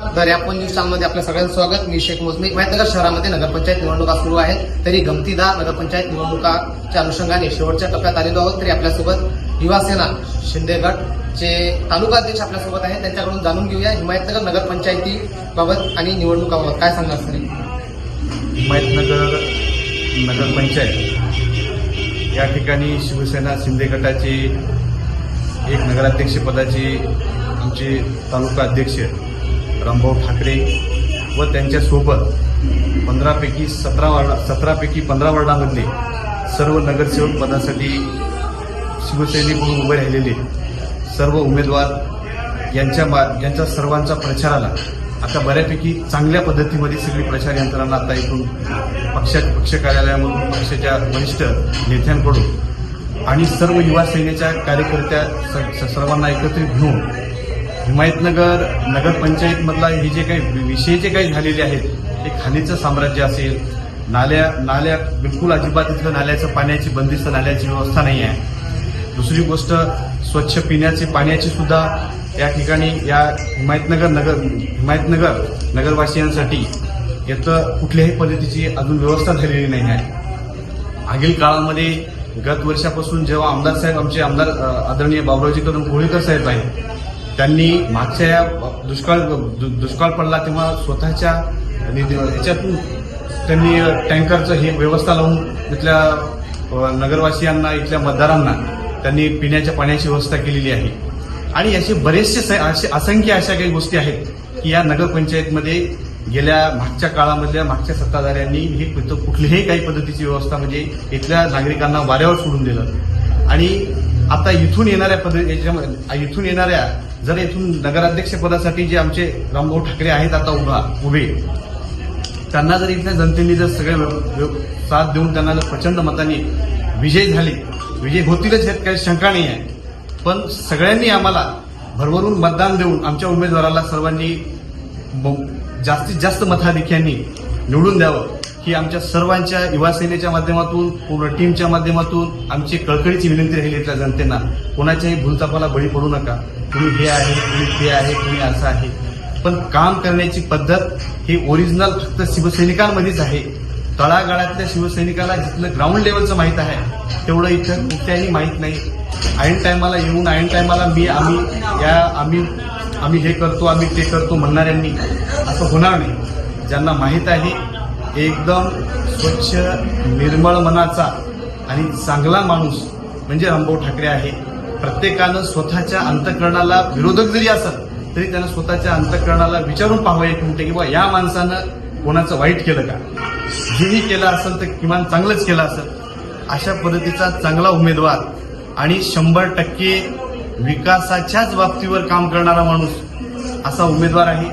तर या पण न्यूज चॅनलमध्ये आपल्या सगळ्यांचं स्वागत. मी शेख मोजमी. हिमायतनगर शहरामध्ये नगरपंचायत निवडणुका सुरू आहेत. तरी गमतीदार नगरपंचायत निवडणुकाच्या अनुषंगाने शेवटच्या टप्प्यात आलेलो आहोत. तरी आपल्यासोबत युवासेना शिंदेगटचे तालुका अध्यक्ष आपल्यासोबत आहेत. त्यांच्याकडून जाणून घेऊया हिमायतनगर नगरपंचायतीबाबत आणि निवडणुकाबाबत. काय सांगणार सर? हिमायतनगर नगरपंचायत. या ठिकाणी शिवसेना शिंदे गटाची एक नगराध्यक्षपदाची आमचे तालुका अध्यक्ष रामभाऊ ठाकरे व त्यांच्यासोबत पंधरापैकी सतरा वार्ड सतरापैकी पंधरा वार्डामधले सर्व नगरसेवक पदासाठी शिवसैनिक उभे राहिलेले सर्व उमेदवार यांच्या मा यांच्या सर्वांचा प्रचाराला आता बऱ्यापैकी चांगल्या पद्धतीमध्ये सगळी प्रचार यंत्रणा आता इथून पक्ष पक्ष कार्यालयामधून पक्षाच्या वरिष्ठ नेत्यांकडून आणि सर्व युवा सेनेच्या कार्यकर्त्या स- स- सर्वांना एकत्रित घेऊन हिमायतनगर नगरपंचायतमधला हे जे काही विषय जे काही झालेले आहेत ते खाणीचं साम्राज्य असेल नाल्या नाल्या बिलकुल अजिबात इथलं नाल्याचं पाण्याची बंदिस्त नाल्याची व्यवस्था नाही आहे. दुसरी गोष्ट स्वच्छ पिण्याचे पाण्याची सुद्धा या ठिकाणी या हिमायतनगर नगर हिमायतनगर नगरवासियांसाठी याचं कुठल्याही पद्धतीची अजून व्यवस्था झालेली नाही आहे. मागील काळामध्ये गत वर्षापासून जेव्हा आमदार साहेब आमचे आमदार आदरणीय बाबुरावजी कदम कोळीकर साहेब आहेत त्यांनी मागच्या या दुष्काळ दु- दुष्काळ पडला तेव्हा स्वतःच्या निधी- याच्यातून त्यांनी टँकरचं हे व्यवस्था लावून इथल्या नगरवासियांना इथल्या मतदारांना त्यांनी पिण्याच्या पाण्याची व्यवस्था केलेली आहे. आणि असे बरेचसे स- असे असंख्य अशा काही गोष्टी आहेत की या नगरपंचायतमध्ये गेल्या मागच्या काळामधल्या मागच्या सत्ताधाऱ्यांनी हे कुठलीही काही पद्धतीची व्यवस्था म्हणजे इथल्या नागरिकांना वाऱ्यावर सोडून दिलं. आणि आता इथून येणाऱ्या पद्धती इथून येणाऱ्या जर इथून नगराध्यक्ष पदासाठी जे आमचे रामभाऊ ठाकरे आहेत आता उभा उभे त्यांना जर इथल्या जनतेने जर सगळे व्यव- साथ देऊन त्यांना जर प्रचंड मताने विजय झाले विजय होतीलच यात काही शंका नाही आहे. पण सगळ्यांनी आम्हाला भरभरून मतदान देऊन आमच्या उमेदवाराला सर्वांनी जास्तीत जास्त मताधिक्यांनी निवडून द्यावं. ही आमच्या सर्वांच्या युवा सेनेच्या माध्यमातून पूर्ण टीमच्या माध्यमातून आमची कळकळीची विनंती राहिली इथल्या जनतेना. कोणाच्याही भूलतापाला बळी पडू नका. तुम्ही हे आहे तुम्ही ते आहे तुम्ही असं आहे. पण काम करण्याची पद्धत ही ओरिजिनल फक्त शिवसैनिकांमध्येच आहे. तळागाळातल्या शिवसैनिकाला जिथलं ग्राउंड लेवलचं माहीत आहे तेवढं इथं कुठल्याही माहीत नाही. ऐन टायमाला येऊन ऐन टायमाला मी आम्ही या आम्ही आम्ही हे करतो आम्ही ते करतो म्हणणाऱ्यांनी असं होणार नाही. ज्यांना माहीत आहे एकदम स्वच्छ निर्मळ मनाचा आणि चांगला माणूस म्हणजे रामभाऊ ठाकरे आहे. प्रत्येकानं स्वतःच्या अंतकरणाला विरोधक जरी असत तरी त्यानं स्वतःच्या अंतकरणाला विचारून पाहावं एक म्हणते की बा या माणसानं कोणाचं वाईट केलं का? जेही केलं असेल तर किमान चांगलंच केलं असेल. अशा पद्धतीचा चांगला उमेदवार आणि शंभर टक्के विकासाच्याच बाबतीवर काम करणारा माणूस असा उमेदवार आहे.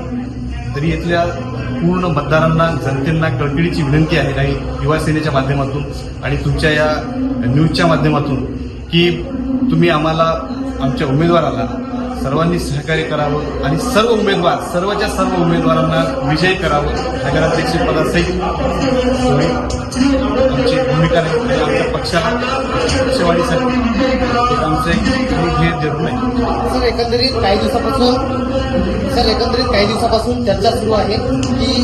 तरी इथल्या पूर्ण मतदारांना जनतेला कळकळीची विनंती आहे नाही युवासेनेच्या माध्यमातून आणि तुमच्या या न्यूजच्या माध्यमातून की तुम्ही आम्हाला आमच्या उमेदवाराला सर्वांनी सहकार्य करावं आणि सर्व उमेदवार सर्वच्या सर्व उमेदवारांना विजयी करावं नगराध्यक्ष पदासहित आमची भूमिका पक्षाला पक्षवाढीसाठी आमचं एक ध्येय जरूर आहे. सर एकंदरीत काही दिवसापासून सर एकंदरीत काही दिवसापासून चर्चा सुरू आहे की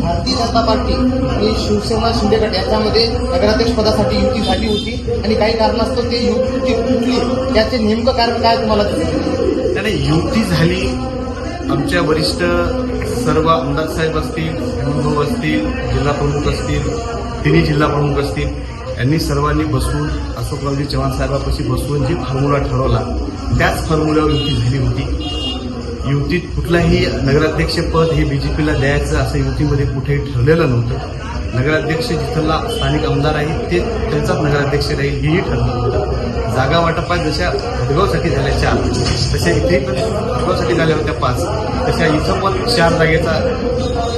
भारतीय जनता पार्टी आणि शिवसेना शिंदे गट याच्यामध्ये नगराध्यक्ष पदासाठी युती झाली होती आणि काही कारणास्तव ते युती तुटली त्याचे नेमकं कारण काय तुम्हाला? त्याने युती झाली. आमच्या वरिष्ठ सर्व आमदार साहेब असतील हेमंतभाऊ असतील जिल्हा प्रमुख असतील तिन्ही जिल्हा प्रमुख असतील. यांनी सर्वांनी बसून अशोकरावजी चव्हाण साहेबापाशी बसून जी फॉर्म्युला ठरवला त्याच फॉर्म्युल्यावर युती झाली होती. युतीत कुठलाही नगराध्यक्षपद हे बी जे पीला द्यायचं असं युतीमध्ये कुठेही ठरलेलं नव्हतं. नगराध्यक्ष जिथला स्थानिक आमदार आहे ते त्यांचाच नगराध्यक्ष राहील हेही ठरलं होतं. जागा वाटपात जशा हदगावसाठी झाल्या चार तशा इथे पण हदगावसाठी झाल्या होत्या पाच. तशा इथं पण चार जागेचा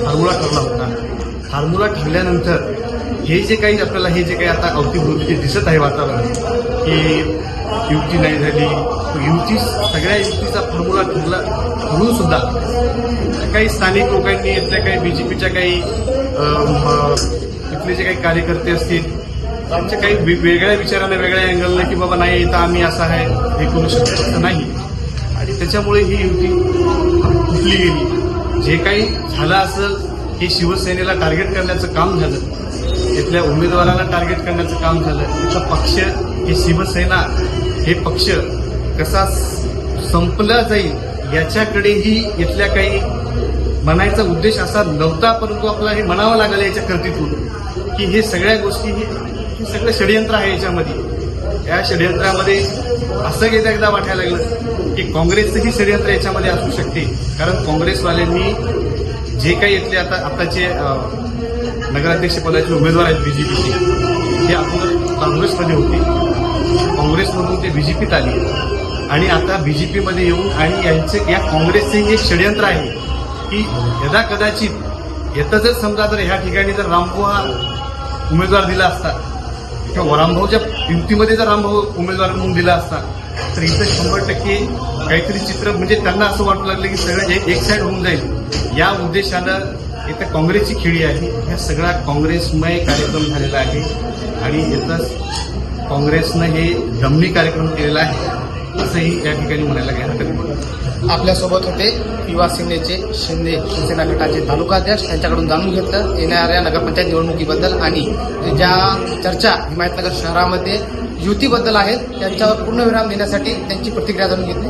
फॉर्म्युला ठरला होता. फॉर्म्युला ठरल्यानंतर हे जे काही आपल्याला हे जे काही आता अवतीभोवती जे दिसत आहे वातावरण की युती नाही झाली युती सगळ्या युतीचा फॉर्म्युला ठरला ठरून सुद्धा काही स्थानिक लोकांनी इथल्या काही बी जे पीच्या काही इथले जे काही कार्यकर्ते असतील आमच्या काही वेगळ्या विचाराने वेगळ्या अँगलने की बाबा नाही इथं आम्ही असं आहे हे करू शकतो नाही. आणि त्याच्यामुळे ही युती फुटली गेली. जे काही झालं असं हे शिवसेनेला टार्गेट करण्याचं काम झालं. तिथल्या उमेदवाराला टार्गेट करण्याचं काम झालं तिथला पक्ष हे शिवसेना हे पक्ष कसा संपला जाईल याच्याकडेही इथल्या काही म्हणायचा उद्देश असा नव्हता परंतु आपला हे म्हणावं लागलं याच्या कृतीतून की हे सगळ्या गोष्टी हे हे सगळं षडयंत्र आहे याच्यामध्ये. या षडयंत्रामध्ये असं एकदा एकदा वाटायला लागलं की काँग्रेसचंही षडयंत्र याच्यामध्ये असू शकते. कारण काँग्रेसवाल्यांनी जे काही इथले आता आताचे नगराध्यक्षपदाचे उमेदवार आहेत उमेदवार आहेत बीजेपीचे ते अगोदर काँग्रेसमध्ये होते. काँग्रेसमधून ते बीजेपीत आले. आणि आता बीजेपीमध्ये येऊन आणि यांचे या काँग्रेसचे हे षडयंत्र आहे की यदा कदाचित येतं जर समजा जर ह्या ठिकाणी जर रामभाऊ हा उमेदवार दिला असता किंवा रामभाऊच्या युतीमध्ये जर रामभाऊ उमेदवार म्हणून दिला असता तर इथं शंभर टक्के काहीतरी चित्र म्हणजे त्यांना असं वाटू लागलं की सगळं एक साईड होऊन जाईल. या उद्देशानं इथं काँग्रेसची खेळी आहे. ह्या सगळा काँग्रेसमय कार्यक्रम झालेला आहे. आणि इथं काँग्रेसनं हे जमनी कार्यक्रम केलेला आहे. असंही या ठिकाणी म्हणायला घ्यायला हरकत आपल्यासोबत होते युवा सेनेचे शिंदे शिवसेना गटाचे तालुकाध्यक्ष. त्यांच्याकडून जाणून घेतलं. येणाऱ्या नगरपंचायत निवडणुकीबद्दल आणि ज्या चर्चा हिमायतनगर शहरामध्ये युतीबद्दल आहेत त्यांच्यावर पूर्णविराम देण्यासाठी त्यांची प्रतिक्रिया जाणून घेतली.